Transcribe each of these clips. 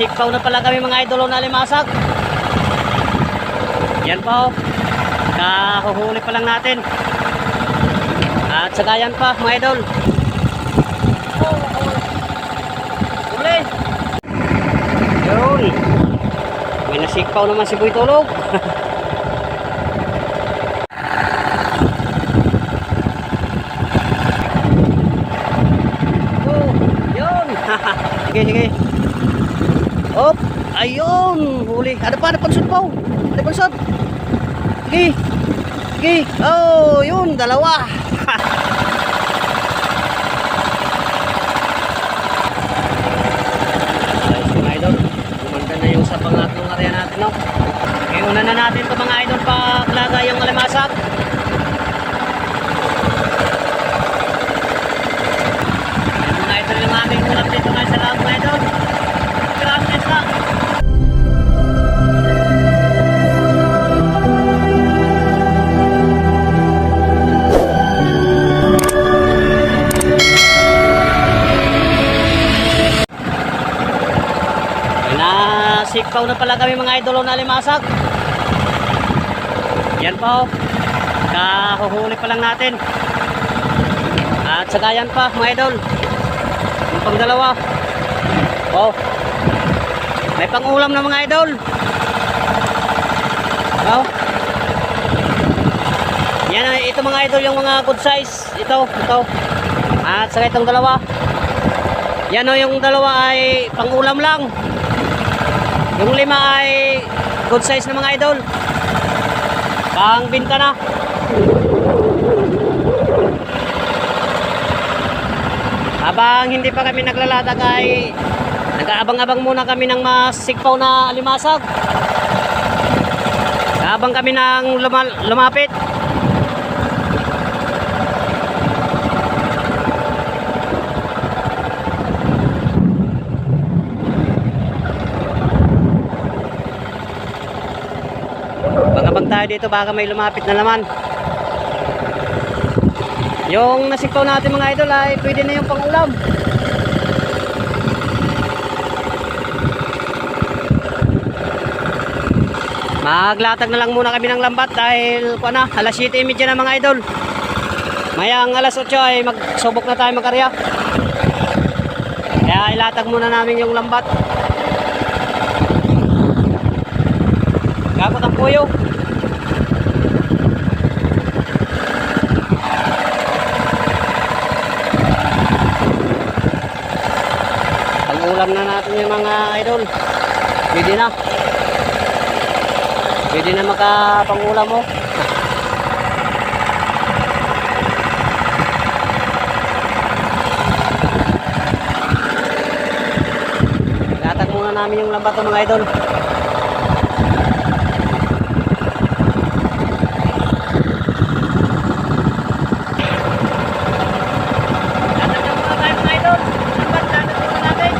Nasipaw na pala kami mga idolo na limasag. Yan pa oh. Kahuhuli pa lang natin. At saka yan pa mga idol. Huli. Yun. May nasikpaw naman si Boy Tulog. oh, sige, sige. Ayun. Huli. Ada pa, ada pansot pa. oh. Ada pansot. Sige. Sige. Oh, yun. Dalawa. Sa pangatlong area natin, no? Una na natin ito mga idol paklaga yung alimasag. Nasikpaw na pala kami mga idolo na limasag. Yan pa oh. Kahuhuli pa lang natin. At saka yan pa mga idol. Yung pang dalawa. Oh. May pangulam na mga idol. Oh. Yan ah, ito mga idol yung mga good size. Ito, ito. At saka itong dalawa. Yan o, yung dalawa ay pangulam lang. Yung lima ay good size na mga idol. Pang binta na. Habang hindi pa kami naglalatag ay nag-aabang-abang muna kami ng masikpaw na limasag. Habang kami nang luma- lumapit. Tayo dito baka may lumapit na naman. Yung nasikpaw natin mga idol ay pwede na yung pangulam. Maglatag na lang muna kami ng lambat dahil kuha na, alas 7.30 na mga idol. Mayang alas 8 ay magsubok na tayo magkarya. Kaya ilatag muna namin yung lambat. Kapot ang puyo. Pag-ulam na natin yung mga idol. Pwede na. Pwede na makapangulam mo. Muna namin yung lambat ng mga idol. Latag na muna tayo mga idol. Lambat, latag muna natin.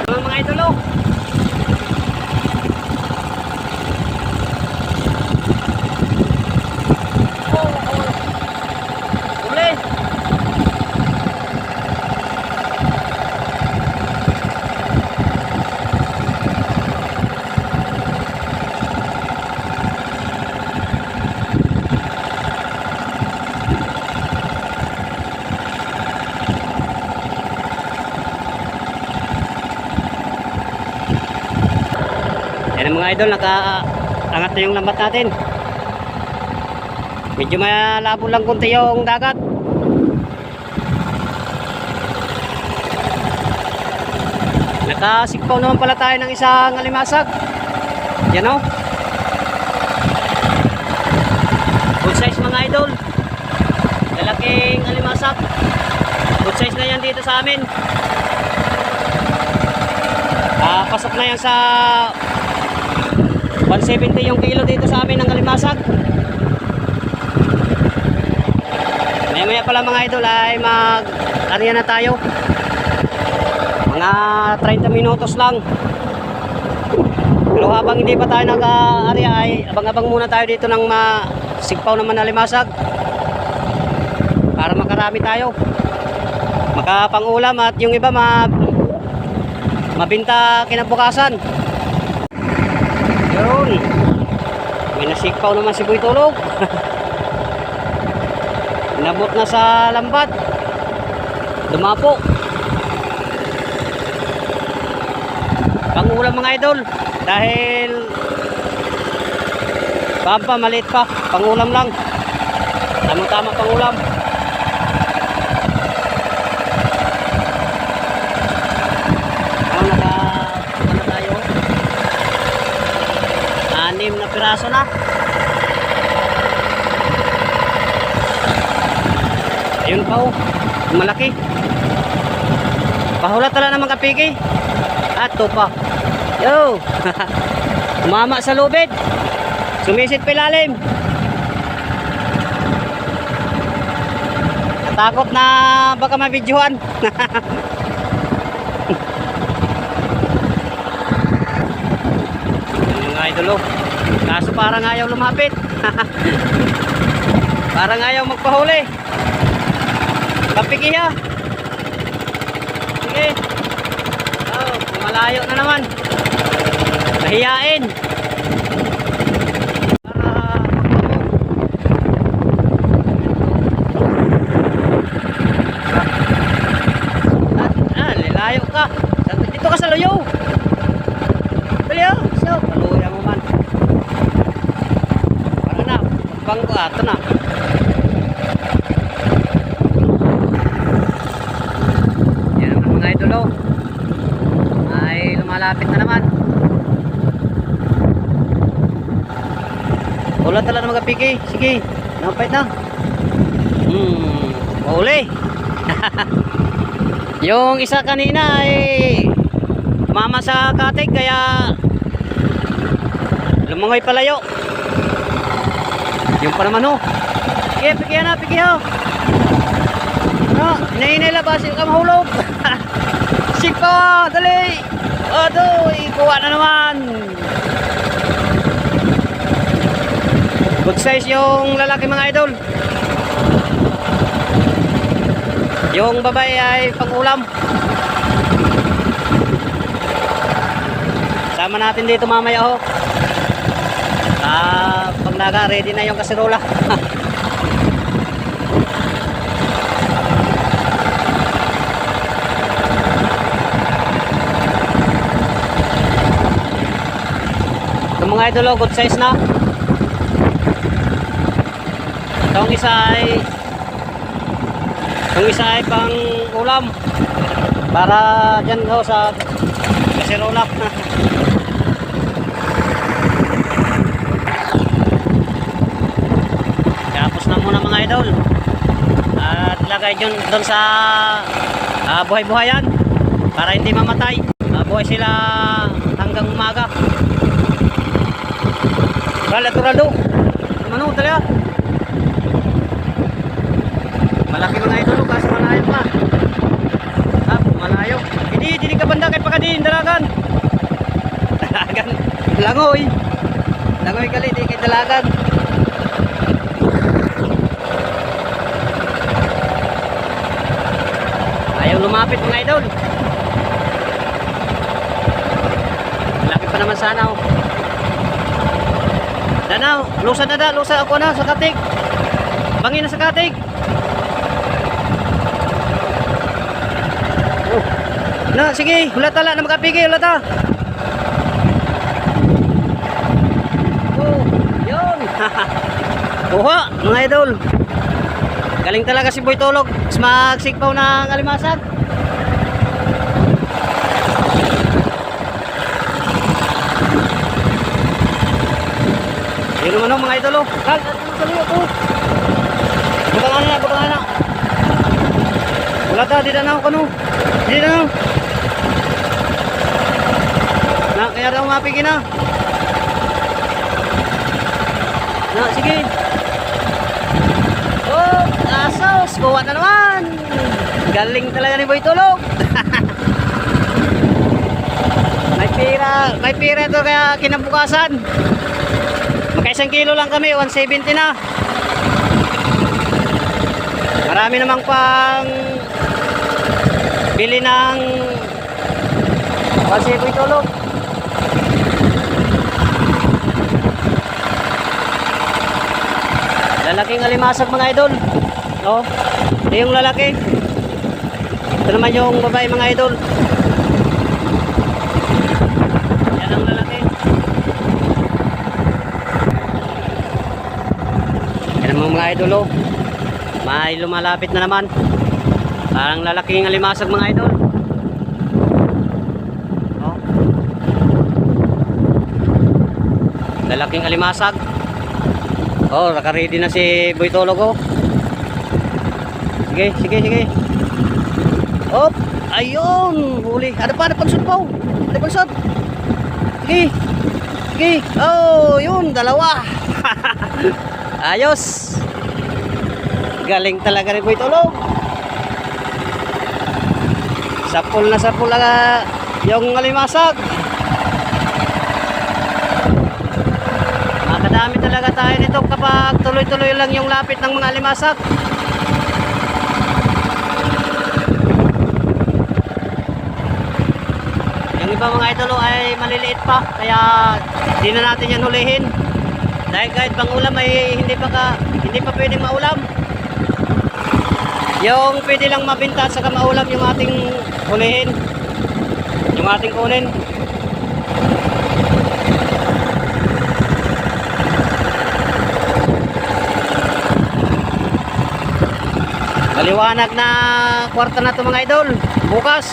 Mga mga idolo. Oh, oh. Uli. Yan ang mga idol, nakaangat na yung lambat natin. Medyo malabo lang kunti yung dagat. Nakasikpaw naman pala tayo ng isang alimasag. Yan o. Good size mga idol. Lalaking alimasag. Good size na yan dito sa amin. Ah, pasok na yan sa 170 yung kilo dito sa amin ng alimasag. Maya maya pala mga idol ay mag area na tayo. Mga 30 minutos lang. Pero habang hindi pa tayo nag-area ay abang-abang muna tayo dito ng masigpaw naman na limasag. Para makarami tayo. Makapangulam at yung iba ma mabinta kinabukasan. Yun. May nasigpaw naman si Boy Tulog. Inabot na sa lambat. Dumapo. Pangulam mga idol. Dahil Pampa, maliit pa. Pangulam lang. Tama-tama pangulam. Ano naka ano tayo? Anim na piraso na. Ayun pa oh. Malaki. Pahulat tala naman kapigi. Ato pa. Yo. Umama sa lubid. Sumisit pa ilalim. Natakot na baka mabidyohan. Yung mga idolo. Kaso parang ayaw lumapit. parang ayaw magpahuli. Kapigi ha. Sige. Oh, malayo na naman. Nahiyain. Para Ah, ah, lilayo ka. Sa- Dito ka sa luyo. Dali ah. So, paluya mo man. Para na. Na. Yan naman mga idolo. Ay lumalapit na naman. Ulat tala na mga piki. Sige. Napait na. Hmm. Uli. Yung isa kanina ay mama sa katig kaya lumangoy palayo. Yung pa naman oh. Sige, pigyan na, pigyan. No, inainay labas yung kamahulog. Siko, dali. Ado, ikuha na naman. Good size yung lalaki mga idol. Yung babae ay pangulam. Sama natin dito mamaya ho. Ah, naga ready na yung kasirola. Yung mga idol, oh, good size na. Itong isa ay Itong isa ay pang ulam. Para dyan ho sa kasirola. Tapos na muna mga idol. At lagay dyan doon sa ah, buhay-buhayan para hindi mamatay. Ah, buhay sila hanggang umaga. Rala turado. Mano, tala. Malaki mga idol, kaso malayo pa. Ah, malayo. Hindi, hindi ka banda kay pakadin, dalagan. Dalagan. Langoy. Langoy kali, di kay dalagan. Ayaw lumapit mga idol. Malaki pa naman sana oh. Danaw, lusa na da, lusa ako na sa katig. Bangin na sa katig. Oh. Na, sige, hulatala na makapigil, hulata. Oh, yun. Kuha, mga idol. Galing talaga si Boy Tulog. Mas magsikpaw ng alimasag. Yun naman oh, mga idol oh. Sa liyo to? Butangan na, butangan na. Wala ta, di na ako kano. Di na na. Na, daw mapigin na. Na, sige. Oh, asos, kuha na naman. Galing talaga ni Boy Tulog. may pira, may pira to kaya kinabukasan. Magkaisang kilo lang kami, 170 na. Marami namang pang bili ng kasi Boy Tulog. Lalaking alimasag mga idol. Ito yung lalaki. Ito naman yung babae mga idol. Yan ang lalaki. Yan ang mga idol oh. May lumalapit na naman. Parang lalaking alimasag mga idol. Oh. Lalaking alimasag. Oh, naka-ready na si Boy Tologo. Sige, sige, sige. Op, ayun, huli. Ada pa, ada pansot po. Ada pansot. Sige. Sige. Oh, yun, dalawa. Ayos. Galing talaga ni Boy Tolog. Sapul na sapul na yung alimasag. Makadami talaga tayo nito kapag tuloy-tuloy lang yung lapit ng mga alimasag. Yung iba mga idolo ay maliliit pa kaya hindi na natin yan hulihin. Dahil kahit pang ulam ay hindi pa ka, hindi pa pwedeng maulam. Yung pwede lang mabinta at saka maulam yung ating hulihin. Yung ating kunin. Maliwanag na kwarta na to mga idol. Bukas.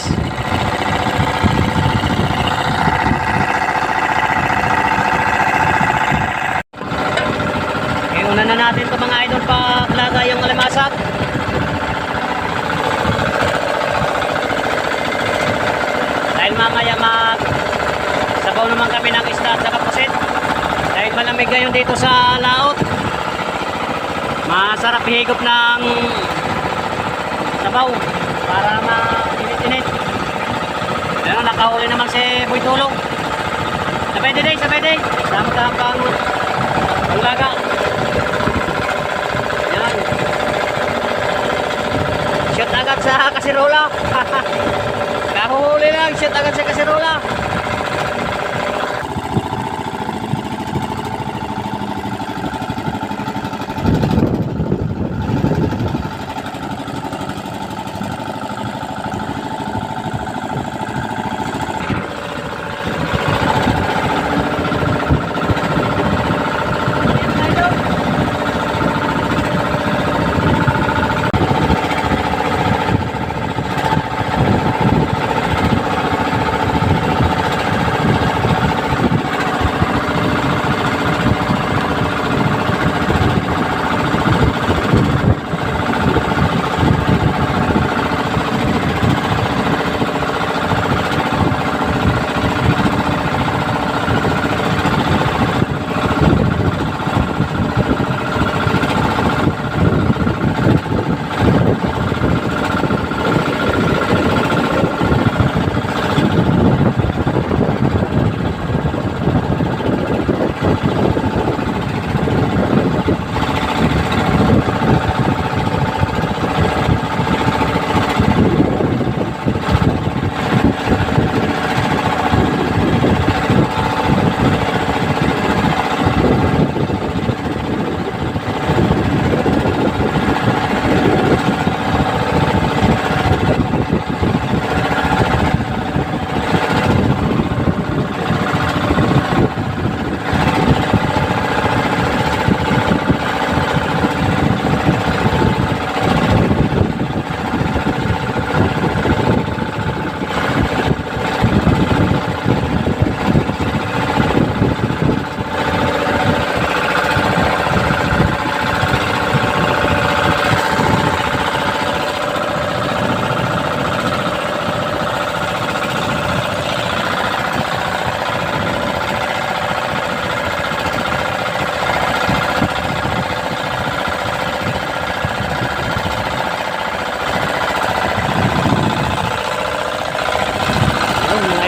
Iuna na natin to mga idol paklaga yung alimasag. Dahil mamaya mag sabaw naman kami ng isda at saka pusit. Dahil malamig ngayon dito sa laot. Masarap higop ng sabaw para mainit-init. Ayun, nakahuli naman si Boy Tulong. Sabay din, sabay din. Sama-sama pang panglaga. Yan. Shoot agad sa kasirola. Kahuhuli lang, shoot agad sa kasirola.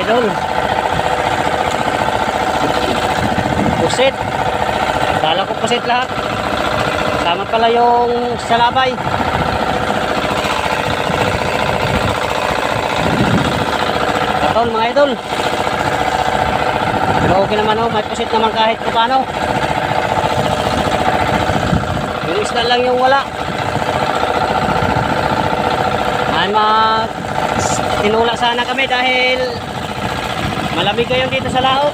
Idol. Pusit. Kala ko pusit lahat. Tama pala yung salabay. Katon mga idol. Pero okay naman oh, may pusit naman kahit pa paano. Yung isda lang yung wala. Ay mag tinula sana kami dahil malamig kayo dito sa laot.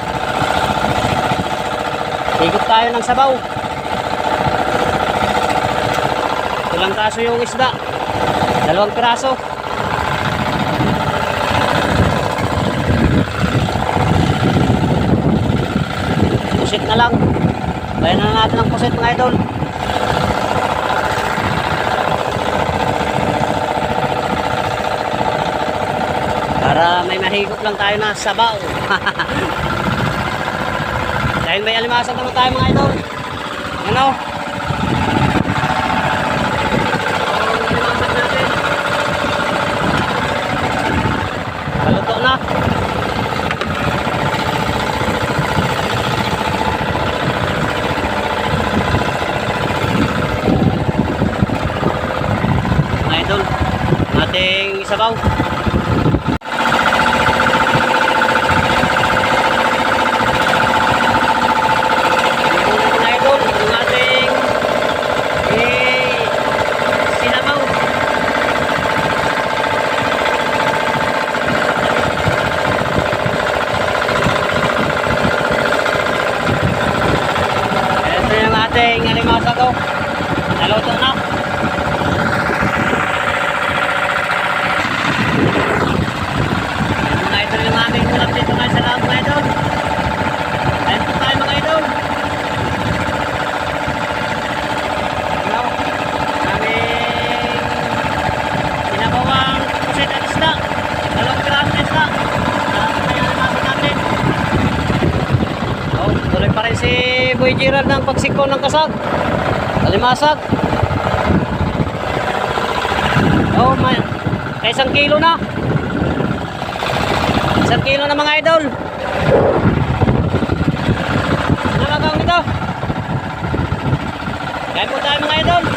Higop tayo ng sabaw. Ilang kaso yung isda? Dalawang piraso. Pusit na lang. Bayan na natin ang pusit mga idol. Para may mahigop lang tayo na sabaw. Dahil may alimasag naman tayo mga idol. Ano? Paluto na. Mga idol, ating isabaw. mga idol, ang ating eh, sinabaw. Ito yung ating alimasa ko. Naluto na. Mga idol yung aming ulap dito ngayon sa loob mga idol. Mga idol. Hello. Aming sinabawang pusit at isda. Dalawang piraso na isda. Ah, kaya. Oh, tuloy pa Gerald ng pagsiko ng kasag. Alimasag. Oh, may kaya isang kilo na. Isang kilo na mga idol. Ano lang ang ito? Kain po tayo mga idol.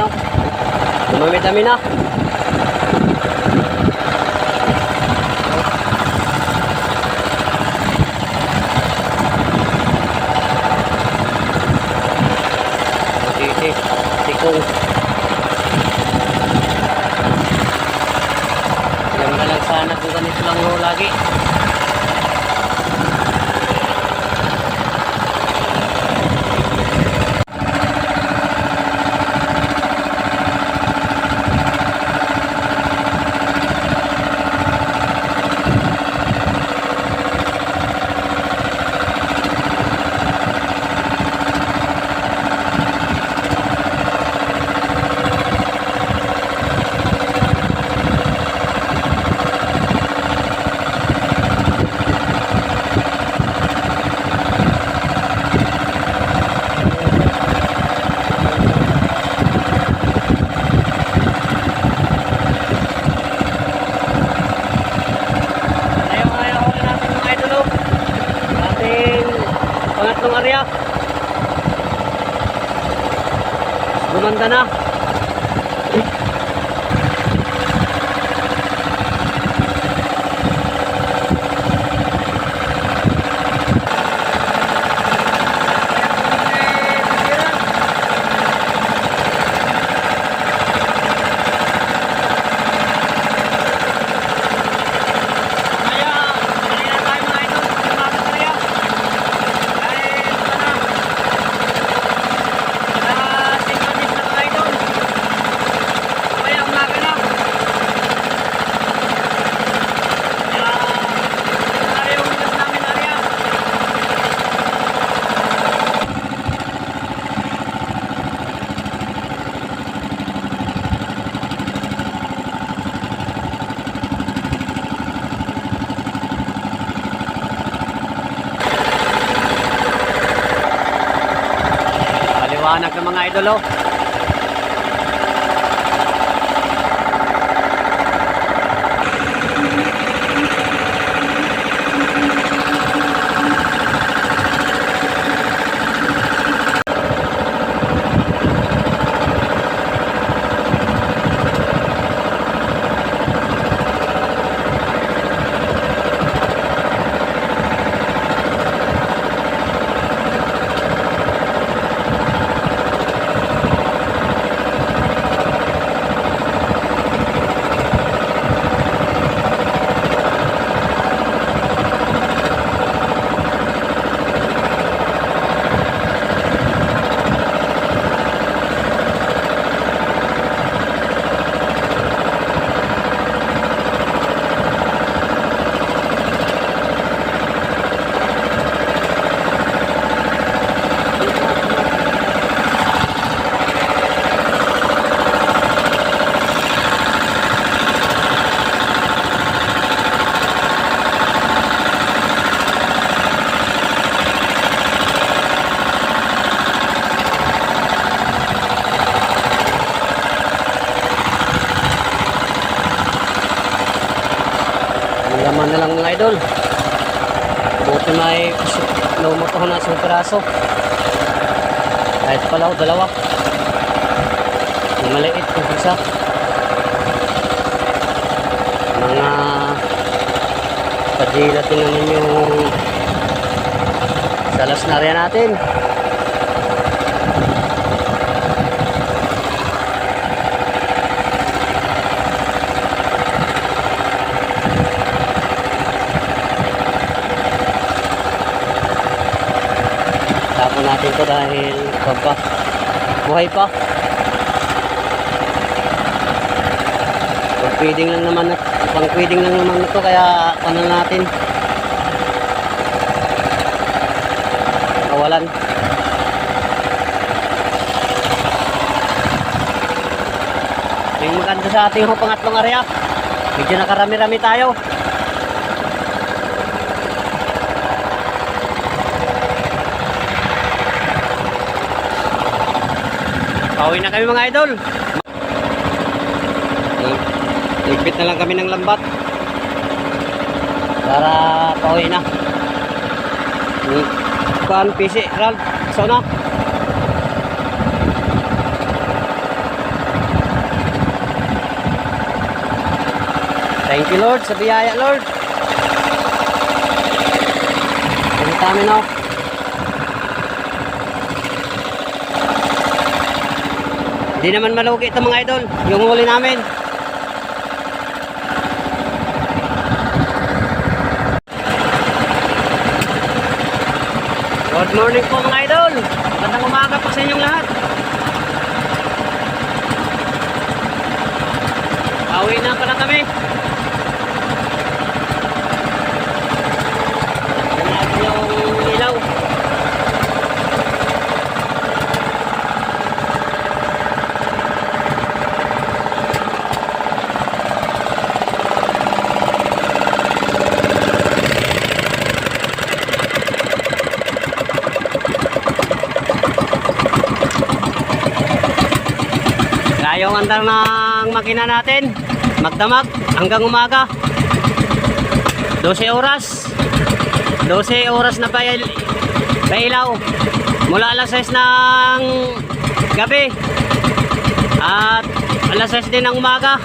no? Dumamit kami na. Maliwanag ng mga idol oh. Ang laman na lang mga idol. May lumuto na isang piraso. Kahit pala o dalawa. Yung maliit yung isa. Mga pajilatin naman yung salas na natin. Tapon natin to dahil pagka buhay pa. Pang feeding lang naman pang feeding lang naman ito kaya ano natin. Kawalan. Yung maganda sa ating pangatlong area. Medyo nakarami-rami tayo. Pauwi na kami mga idol. Ligpit na lang kami ng lambat. Para pauwi na. Hmm. Kuhan, PC, Ralph, sauna. Thank you Lord, sa biyaya Lord. Pinita namin ako. Hindi naman malugi ito mga idol. Yung huli namin. Good morning po mga idol. Magandang umaga po sa inyong lahat. Pauwi na pala kami. Yan natin yung ilaw. Kaya yung andar makina natin. Magdamag hanggang umaga. 12 oras. 12 oras na pa pailaw. Mula alas 6 ng gabi. At alas 6 din ng umaga.